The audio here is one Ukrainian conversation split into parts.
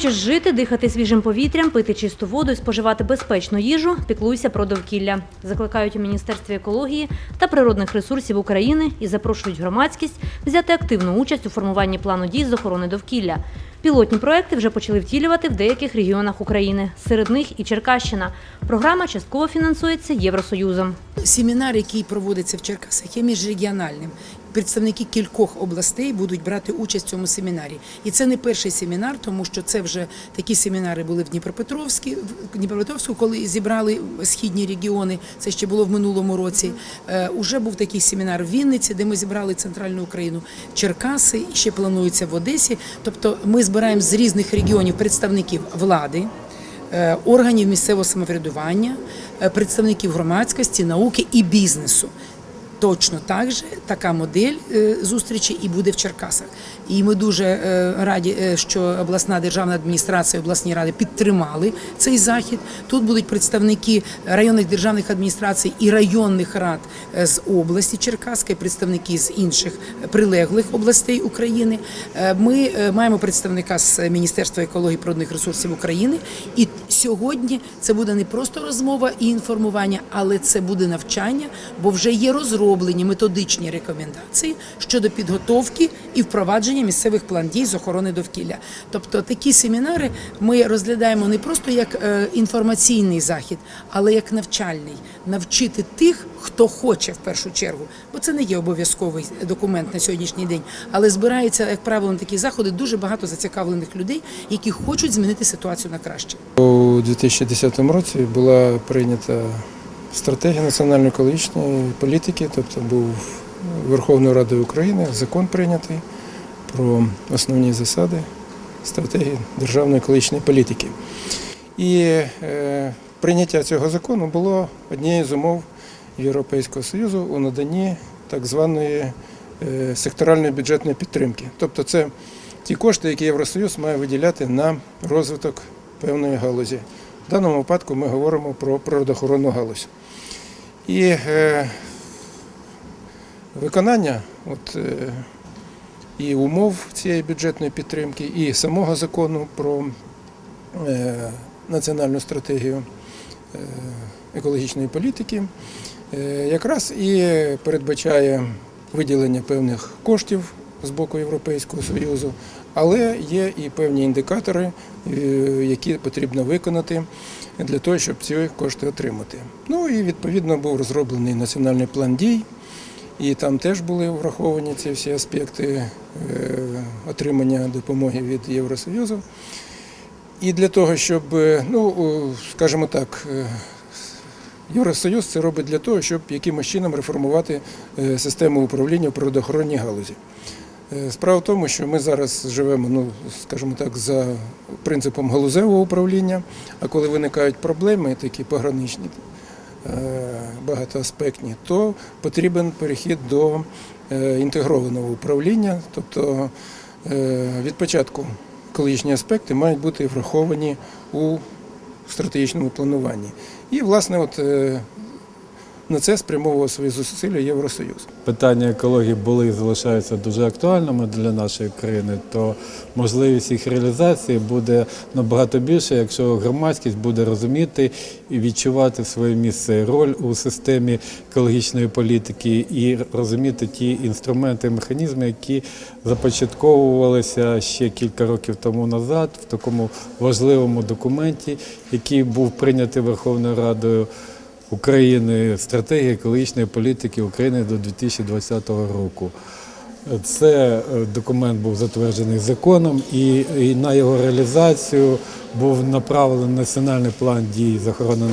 Хочеш жити, дихати свіжим повітрям, пити чисту воду і споживати безпечну їжу, піклуйся про довкілля. Закликають у Міністерстві екології та природних ресурсів України і запрошують громадськість взяти активну участь у формуванні плану дій з охорони довкілля. Пілотні проекти вже почали втілювати в деяких регіонах України. Серед них і Черкащина. Програма частково фінансується Євросоюзом. Семінар, який проводиться в Черкасах, є міжрегіональним. Представники кількох областей будуть брати участь в цьому семінарі. І це не перший семінар, тому що це вже такі семінари були в Дніпропетровській, в Дніпропетровську, коли зібрали східні регіони. Це ще було в минулому році. Е, уже був такий семінар в Вінниці, де ми зібрали центральну Україну, Черкаси, ще планується в Одесі. Тобто ми збираємо з різних регіонів представників влади е, органів місцевого самоврядування, е, представників громадськості, науки і бізнесу. Точно так же така модель е, зустрічі і буде в Черкасах. І ми дуже е, раді, е, що обласна державна адміністрація, обласні ради підтримали цей захід. Тут будуть представники районних державних адміністрацій і районних рад з області Черкаської, представники з інших прилеглих областей України. Ми маємо представника з Міністерства екології і природних ресурсів України. І сьогодні це буде не просто розмова і інформування, але це буде навчання, бо вже є розроблені методичні рекомендації щодо підготовки і впровадження місцевих план дій з охорони довкілля. Тобто такі семінари ми розглядаємо не просто як е, інформаційний захід, але як навчальний, навчити тих, хто хоче в першу чергу, бо це не є обов'язковий документ на сьогоднішній день, але збирається, як правило, на такі заходи дуже багато зацікавлених людей, які хочуть змінити ситуацію на краще. У 2010 році була прийнята стратегія національної екологічної політики, тобто був Верховною Радою України закон прийнятий про основні засади стратегії державної екологічної політики. І е, прийняття цього закону було однією з умов Європейського Союзу у наданні так званої е, секторальної бюджетної підтримки. Тобто це ті кошти, які Євросоюз має виділяти на розвиток певної галузі. В даному випадку ми говоримо про природоохоронну галузь. І е, виконання от, е, і умов цієї бюджетної підтримки, і самого закону про е, національну стратегію е, екологічної політики е, якраз і передбачає виділення певних коштів з боку Європейського Союзу, але є і певні індикатори, е, які потрібно виконати для того, щоб ці кошти отримати. Ну і відповідно був розроблений національний план дій. І там теж були враховані ці всі аспекти е, отримання допомоги від Євросоюзу. І для того, щоб, е, ну, скажімо так, Євросоюз це робить для того, щоб якимось чином реформувати систему управління в природоохоронній галузі. Е, Справа в тому, що ми зараз живемо, ну, скажімо так, за принципом галузевого управління, а коли виникають проблеми, такі пограничні, е, багатоаспектні, то потрібен перехід до е, інтегрованого управління. Тобто від початку екологічні аспекти мають бути враховані у стратегічному плануванні. І, власне, от на це спрямовував свої зусилля Євросоюз. питання екології були і залишаються дуже актуальними для нашої країни, то можливість їх реалізації буде набагато більше, якщо громадськість буде розуміти і відчувати своє місце і роль у системі екологічної політики і розуміти ті інструменти і механізми, які започатковувалися ще кілька років тому назад в такому важливому документі, який був прийнятий Верховною Радою. України стратегії екологічної політики України до 2020 року. Це е, документ був затверджений законом, і, на його реалізацію був направлений національний план дій з охорони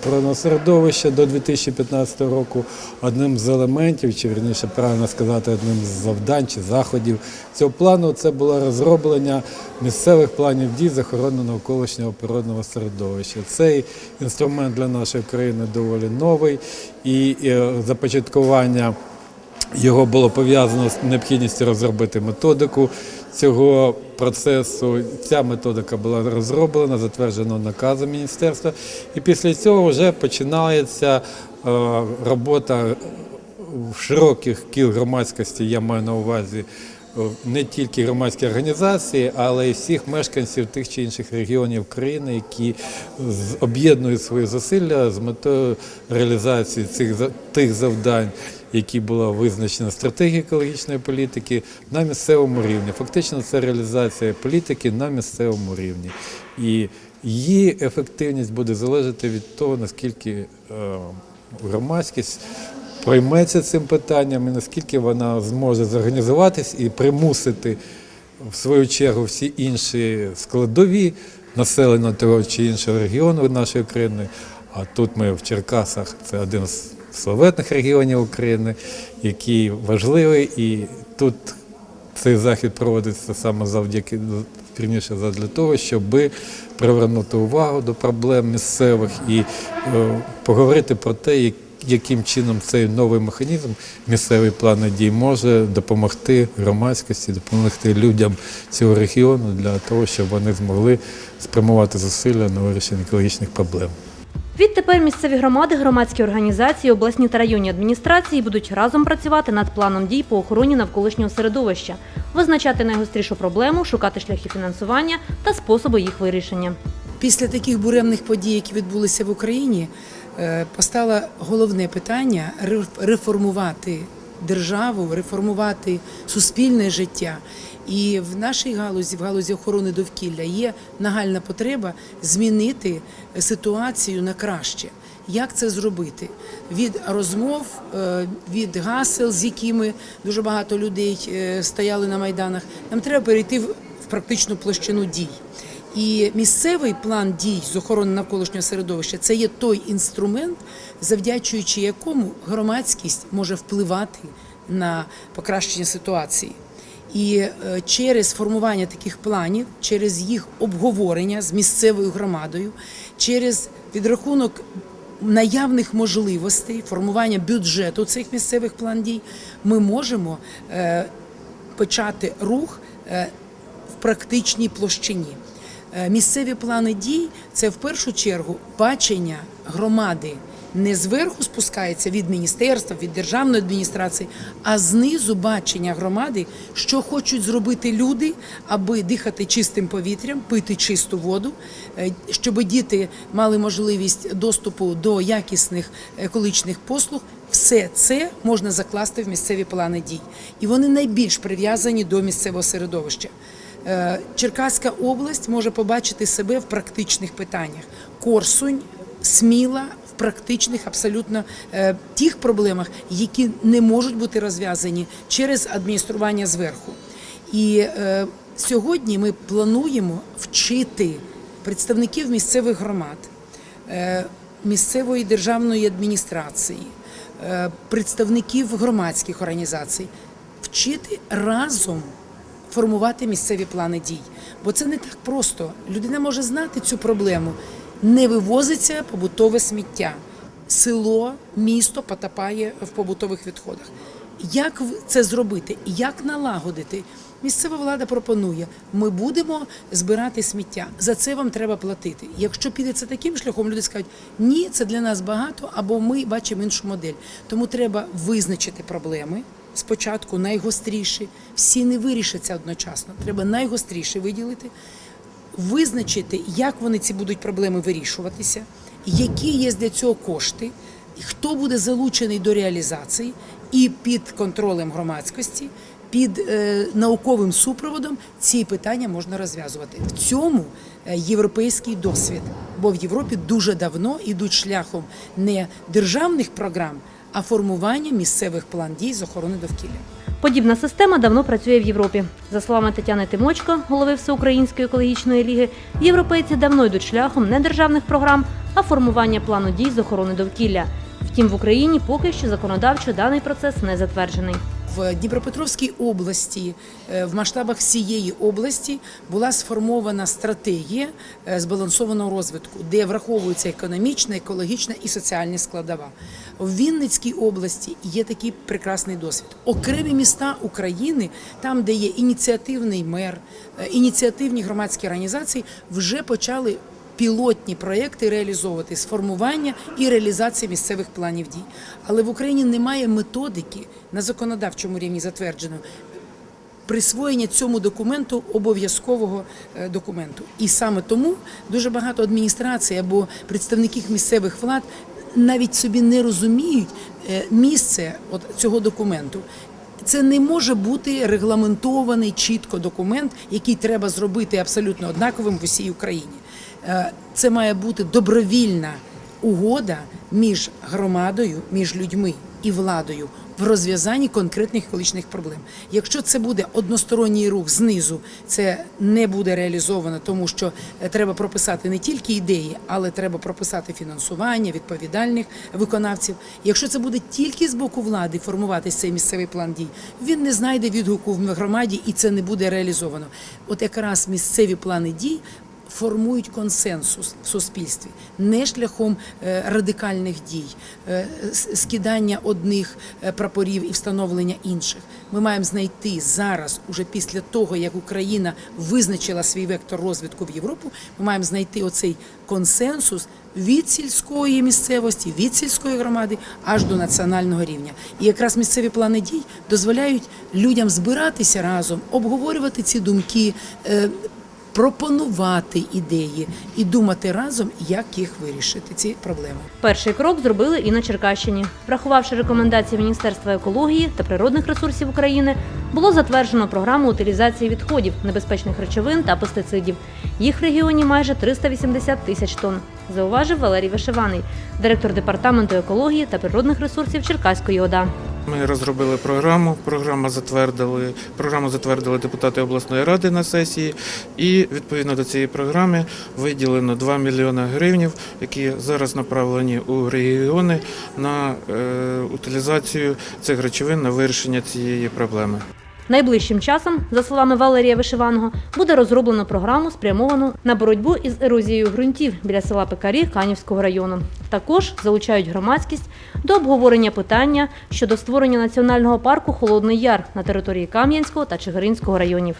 природного середовища до 2015 року. Одним з елементів, чи вірніше правильно сказати, одним з завдань чи заходів цього плану це було розроблення місцевих планів дій з охорони навколишнього природного середовища. Цей інструмент для нашої країни доволі новий і, і е, започаткування. Його було пов'язано з необхідністю розробити методику цього процесу. Ця методика була розроблена, затверджена наказом міністерства. І після цього вже починається е, робота в широких кіл громадськості, я маю на увазі не тільки громадські організації, але й всіх мешканців тих чи інших регіонів країни, які об'єднують свої зусилля з метою реалізації цих тих завдань, які була визначена стратегія екологічної політики на місцевому рівні. Фактично, це реалізація політики на місцевому рівні. І її ефективність буде залежати від того, наскільки е, громадськість пройметься цим питанням і наскільки вона зможе зорганізуватись і примусити в свою чергу всі інші складові населення того чи іншого регіону нашої країни. А тут ми в Черкасах, це один з славетних регіонів України, який важливий, і тут цей захід проводиться саме завдяки вірніше для того, щоб привернути увагу до проблем місцевих і е, поговорити про те, яким чином цей новий механізм, місцевий план дій може допомогти громадськості, допомогти людям цього регіону для того, щоб вони змогли спрямувати зусилля на вирішення екологічних проблем. Відтепер місцеві громади, громадські організації, обласні та районні адміністрації будуть разом працювати над планом дій по охороні навколишнього середовища, визначати найгострішу проблему, шукати шляхи фінансування та способи їх вирішення. Після таких буремних подій, які відбулися в Україні, е, постало головне питання ре- реформувати державу, реформувати суспільне життя. І в нашій галузі, в галузі охорони довкілля, є нагальна потреба змінити ситуацію на краще. Як це зробити? Від розмов, е, від гасел, з якими дуже багато людей е, стояли на майданах, нам треба перейти в практичну площину дій. І місцевий план дій з охорони навколишнього середовища це є той інструмент, завдячуючи якому громадськість може впливати на покращення ситуації. І е, через формування таких планів, через їх обговорення з місцевою громадою, через підрахунок наявних можливостей, формування бюджету цих місцевих план дій, ми можемо е, почати рух е, в практичній площині. Е, Місцеві плани дій це в першу чергу бачення громади не зверху спускається від міністерства, від державної адміністрації, а знизу бачення громади, що хочуть зробити люди, аби дихати чистим повітрям, пити чисту воду, е, щоб діти мали можливість доступу до якісних екологічних послуг. Все це можна закласти в місцеві плани дій, і вони найбільш прив'язані до місцевого середовища. Е, Черкаська область може побачити себе в практичних питаннях. Корсунь, сміла в практичних абсолютно е, тих проблемах, які не можуть бути розв'язані через адміністрування зверху. І е, сьогодні ми плануємо вчити представників місцевих громад, місцевої державної адміністрації, представників громадських організацій вчити разом формувати місцеві плани дій. Бо це не так просто. Людина може знати цю проблему. Не вивозиться побутове сміття. Село, місто потопає в побутових відходах. Як це зробити? Як налагодити? Місцева влада пропонує: ми будемо збирати сміття. За це вам треба платити. Якщо піде це таким шляхом, люди скажуть, ні, це для нас багато, або ми бачимо іншу модель. Тому треба визначити проблеми. Спочатку найгостріші, всі не вирішаться одночасно. Треба найгостріші виділити, визначити, як вони ці будуть проблеми вирішуватися, які є для цього кошти, хто буде залучений до реалізації, і під контролем громадськості, під е, науковим супроводом ці питання можна розв'язувати. В цьому е, європейський досвід, бо в Європі дуже давно ідуть шляхом не державних програм, а формування місцевих план дій з охорони довкілля. Подібна система давно працює в Європі. За словами Тетяни Тимочко, голови Всеукраїнської екологічної ліги, європейці давно йдуть шляхом не державних програм, а формування плану дій з охорони довкілля. Втім, в Україні поки що законодавчо даний процес не затверджений. В Дніпропетровській області, е, в масштабах всієї області, була сформована стратегія е, збалансованого розвитку, де враховується економічна, екологічна і соціальна складова. В Вінницькій області є такий прекрасний досвід. Окремі міста України, там, де є ініціативний мер, е, ініціативні громадські організації, вже почали пілотні проекти реалізовувати з формування і реалізації місцевих планів дій. Але в Україні немає методики на законодавчому рівні затвердженої. присвоєння цьому документу обов'язкового е, документу. І саме тому дуже багато адміністрацій або представників місцевих влад навіть собі не розуміють е, місце от цього документу. Це не може бути регламентований чітко документ, який треба зробити абсолютно однаковим в усій Україні. Е, Це має бути добровільна угода між громадою, між людьми і владою в розв'язанні конкретних екологічних проблем. Якщо це буде односторонній рух знизу, це не буде реалізовано, тому що е, треба прописати не тільки ідеї, але треба прописати фінансування відповідальних виконавців. Якщо це буде тільки з боку влади формуватися цей місцевий план дій, він не знайде відгуку в громаді і це не буде реалізовано. От якраз місцеві плани дій формують консенсус в суспільстві не шляхом е, радикальних дій, е, скидання одних е, прапорів і встановлення інших. Ми маємо знайти зараз, уже після того як Україна визначила свій вектор розвитку в Європу. Ми маємо знайти оцей консенсус від сільської місцевості, від сільської громади аж до національного рівня. І якраз місцеві плани дій дозволяють людям збиратися разом, обговорювати ці думки. Пропонувати ідеї і думати разом, як їх вирішити, ці проблеми. Перший крок зробили і на Черкащині. Врахувавши рекомендації Міністерства екології та природних ресурсів України, було затверджено програму утилізації відходів, небезпечних речовин та пестицидів. Їх в регіоні майже 380 тисяч тонн, зауважив Валерій Вишиваний, директор департаменту екології та природних ресурсів Черкаської ОДА. Ми розробили програму. Програму затвердили. Програму затвердили депутати обласної ради на сесії, і відповідно до цієї програми виділено 2 мільйони гривнів, які зараз направлені у регіони на е, утилізацію цих речовин на вирішення цієї проблеми. Найближчим часом, за словами Валерія Вишиваного, буде розроблено програму, спрямовану на боротьбу із ерозією ґрунтів біля села Пекарі Канівського району. Також залучають громадськість до обговорення питання щодо створення національного парку Холодний Яр на території Кам'янського та Чигиринського районів.